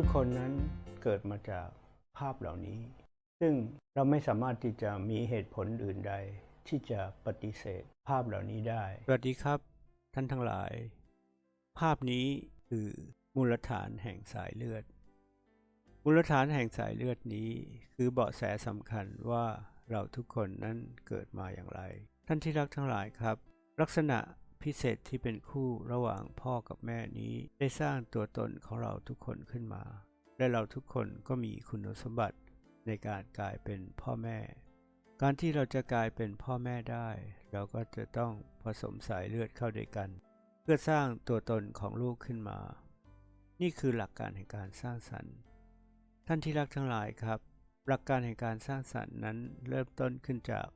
ทุกคนนั้นเกิดมาจากภาพเหล่านี้ ซึ่งเราไม่สามารถที่จะมีเหตุผลอื่นใด ที่จะปฏิเสธภาพเหล่านี้ได้ สวัสดีครับ ท่านทั้งหลาย ภาพนี้คือมูลฐานแห่งสายเลือด มูลฐานแห่งสายเลือดนี้ คือเบาะแสสำคัญว่าเราทุกคนนั้นเกิดมาอย่างไร ท่านที่รักทั้งหลายครับ ลักษณะ พิเศษที่เป็นคู่ระหว่างพ่อกับแม่นี้ ได้สร้างตัวตนของเราทุกคนขึ้นมา และเราทุกคนก็มีคุณสมบัติในการกลายเป็นพ่อแม่ การที่เราจะกลายเป็นพ่อแม่ได้ เราก็จะต้องผสมสายเลือดเข้าด้วยกัน เพื่อสร้างตัวตนของลูกขึ้นมา นี่คือหลักการแห่งการสร้างสรรค์ท่านที่รักทั้งหลายครับ หลักการแห่งการสร้างสรรค์นั้นเริ่มต้นขึ้นจาก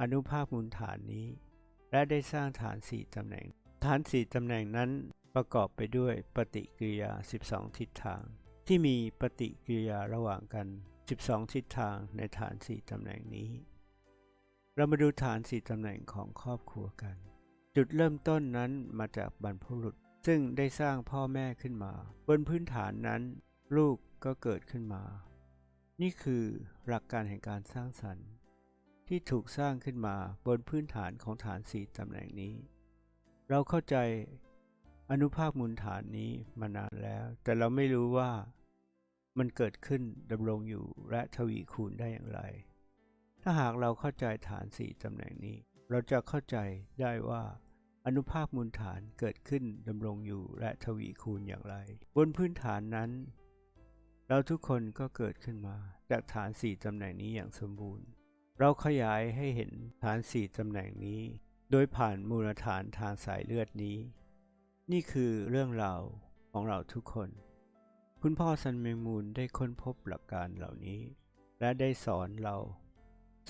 อนุภาคมูลฐานนี้ และได้สร้างฐาน4ตำแหน่ง ฐาน4ตำแหน่งนั้นประกอบไปด้วยปฏิกิริยา 12 ทิศทาง ที่มีปฏิกิริยาระหว่างกัน 12 ทิศทางในฐาน4ตำแหน่งนี้ เรามาดูฐาน4ตำแหน่งของครอบครัวกัน จุดเริ่มต้นนั้นมาจากบรรพบุรุษ ซึ่งได้สร้างพ่อแม่ขึ้นมา บนพื้นฐานนั้น ลูกก็เกิดขึ้นมา นี่คือหลักการแห่งการสร้างสรรค์ ที่ถูกสร้างขึ้นมาบนพื้นฐานของฐานสี่ตำแหน่งนี้ เราเข้าใจอนุภาคมูลฐานนี้มานานแล้ว แต่เราไม่รู้ว่ามันเกิดขึ้นดำรงอยู่และทวีคูณได้อย่างไร ถ้าหากเราเข้าใจฐานสี่ตำแหน่งนี้ เราจะเข้าใจได้ว่าอนุภาคมูลฐานเกิดขึ้นดำรงอยู่และทวีคูณอย่างไร บนพื้นฐานนั้น เราทุกคนก็เกิดขึ้นมาจากฐานสี่ตำแหน่งนี้อย่างสมบูรณ์ เราขยายให้เห็นฐานสี่ตำแหน่งนี้ โดยผ่านมูลฐานทางสายเลือดนี้ นี่คือเรื่องราวของเราทุกคน คุณพ่อซันเมงมูลได้ค้นพบหลักการเหล่านี้ และได้สอนเรา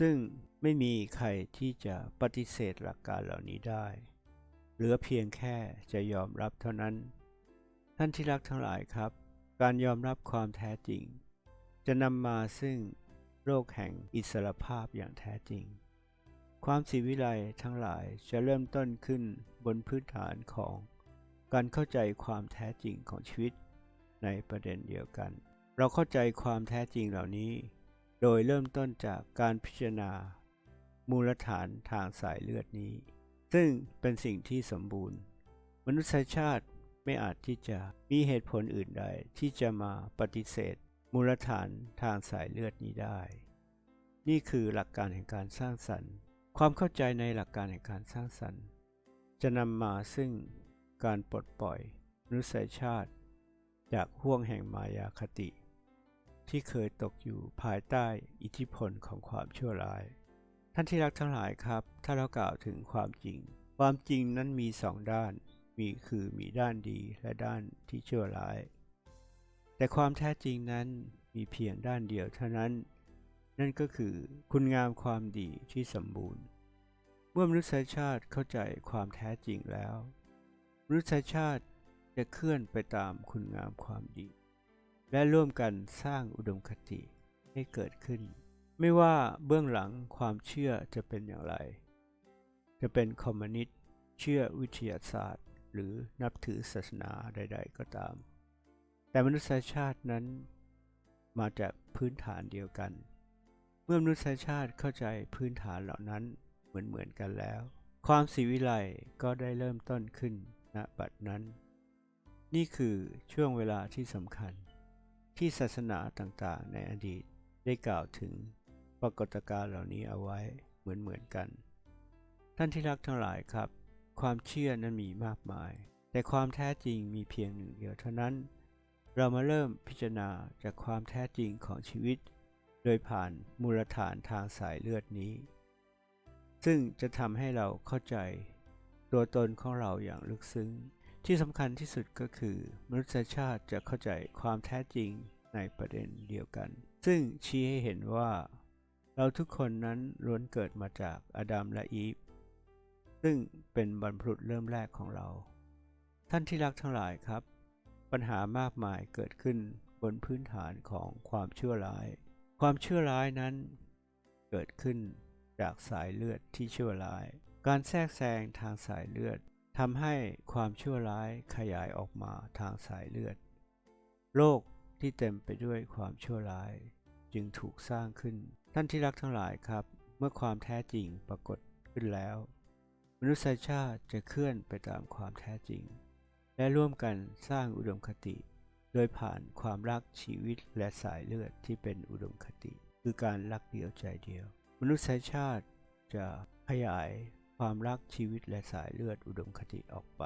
ซึ่งไม่มีใครที่จะปฏิเสธหลักการเหล่านี้ได้ เหลือเพียงแค่จะยอมรับเท่านั้น ท่านที่รักทั้งหลายครับ การยอมรับความแท้จริง จะนำมาซึ่ง โลกแห่งอิสรภาพอย่างแท้จริง ความสีวิไลทั้งหลายจะเริ่มต้นขึ้นบนพื้นฐานของการเข้าใจความแท้จริงของชีวิตในประเด็นเดียวกัน เราเข้าใจความแท้จริงเหล่านี้ โดยเริ่มต้นจากการพิจารณา มูลฐานทางสายเลือดนี้ ซึ่งเป็นสิ่งที่สมบูรณ์ มนุษยชาติไม่อาจที่จะมีเหตุผลอื่นใดที่จะมาปฏิเสธ มูลฐานทางสายเลือดนี้ได้ นี่คือหลักการแห่งการสร้างสรรค์ ความเข้าใจในหลักการแห่งการสร้างสรรค์ จะนำมาซึ่งการปลดปล่อยนุษยชาติ จากห่วงแห่งมายาคติ ที่เคยตกอยู่ภายใต้อิทธิพลของความชั่วร้าย ท่านที่รักทั้งหลายครับ ถ้าเรากล่าวถึงความจริง ความจริงนั้นมีสองด้าน มีคือมีด้านดีและด้านที่ชั่วร้าย แต่ความแท้จริงนั้นมีเพียงด้านเดียวเท่านั้น นั่นก็คือคุณงามความดีที่สมบูรณ์ เมื่อมนุษยชาติเข้าใจความแท้จริงแล้วมนุษยชาติจะเคลื่อนไปตามคุณงามความดี และร่วมกันสร้างอุดมคติให้เกิดขึ้น ไม่ว่าเบื้องหลังความเชื่อจะเป็นอย่างไร จะเป็นคอมมิวนิสต์เชื่อวิทยาศาสตร์ หรือนับถือศาสนาใด ๆ ก็ตาม แต่มนุษยชาตินั้นมาจากพื้นฐานเดียวกัน เมื่อมนุษยชาติเข้าใจพื้นฐานเหล่านั้นเหมือนเหมือนๆกันแล้ว ความสีวิไลก็ได้เริ่มต้นขึ้นณบัดนั้น นี่คือช่วงเวลาที่สำคัญ ที่ศาสนาต่างๆ ในอดีตได้กล่าวถึงปรากฏการณ์เหล่านี้เอาไว้เหมือนเหมือนๆกัน ท่านที่รักทั้งหลายครับ ความเชื่อนั้นมีมากมาย แต่ความแท้จริงมีเพียงหนึ่งเดียวเท่านั้น เรามาเริ่มพิจารณาจากความแท้จริงของชีวิต โดยผ่านมูลฐานทางสายเลือดนี้ ซึ่งจะทำให้เราเข้าใจ ตัวตนของเราอย่างลึกซึ้ง ที่สำคัญที่สุดก็คือ มนุษยชาติจะเข้าใจความแท้จริงในประเด็นเดียวกัน ซึ่งชี้ให้เห็นว่า เราทุกคนนั้นล้วนเกิดมาจากอาดัมและอีฟ ซึ่งเป็นบรรพบุรุษเริ่มแรกของเรา ท่านที่รักทั้งหลายครับ ปัญหามากมายเกิดขึ้นบนพื้นฐานของความชั่วร้าย ความชั่วร้ายนั้น เกิดขึ้นจากสายเลือดที่ชั่วร้าย การแทรกแซงทางสายเลือดทำให้ความชั่วร้ายขยายออกมาทางสายเลือดโรคทที่เต็มไปด้วยความชั่วร้าย จึงถูกสร้างขึ้น ท่านที่รักทั้งหลายครับ เมื่อความแท้จริงปรากฏขึ้นแล้ว มนุษยชาติจะเคลื่อนไปตามความแท้จริง และร่วมกันสร้างอุดมคติ โดยผ่านความรักชีวิตและสายเลือดที่เป็นอุดมคติ คือการรักเดียวใจเดียว มนุษยชาติจะขยายความรักชีวิตและสายเลือดอุดมคติออกไป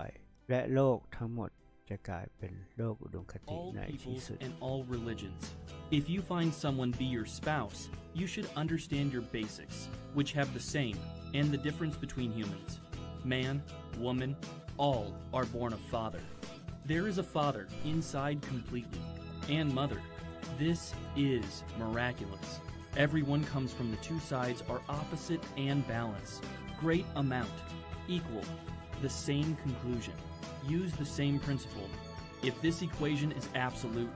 และโลกทั้งหมดจะกลายเป็นโลกอุดมคติ all ในที่ peoples สุด and all religions. If you find someone be your spouse, you should understand your basics, which have the same, and the difference between humans. Man, woman, all are born of father. There is a father inside completely, and mother. This is miraculous. Everyone comes from the two sides are opposite and balance. Great amount, equal, the same conclusion. Use the same principle. If this equation is absolute,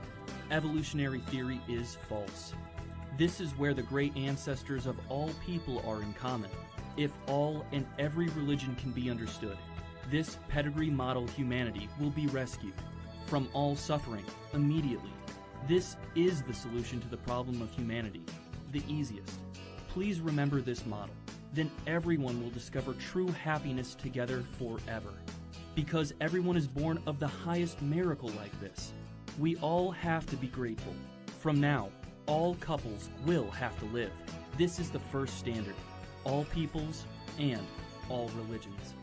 evolutionary theory is false. This is where the great ancestors of all people are in common. If all and every religion can be understood, this pedigree model humanity will be rescued from all suffering immediately. This is the solution to the problem of humanity, the easiest. Please remember this model. Then everyone will discover true happiness together forever. Because everyone is born of the highest miracle like this. We all have to be grateful. From now, all couples will have to live. This is the first standard. All peoples and all religions.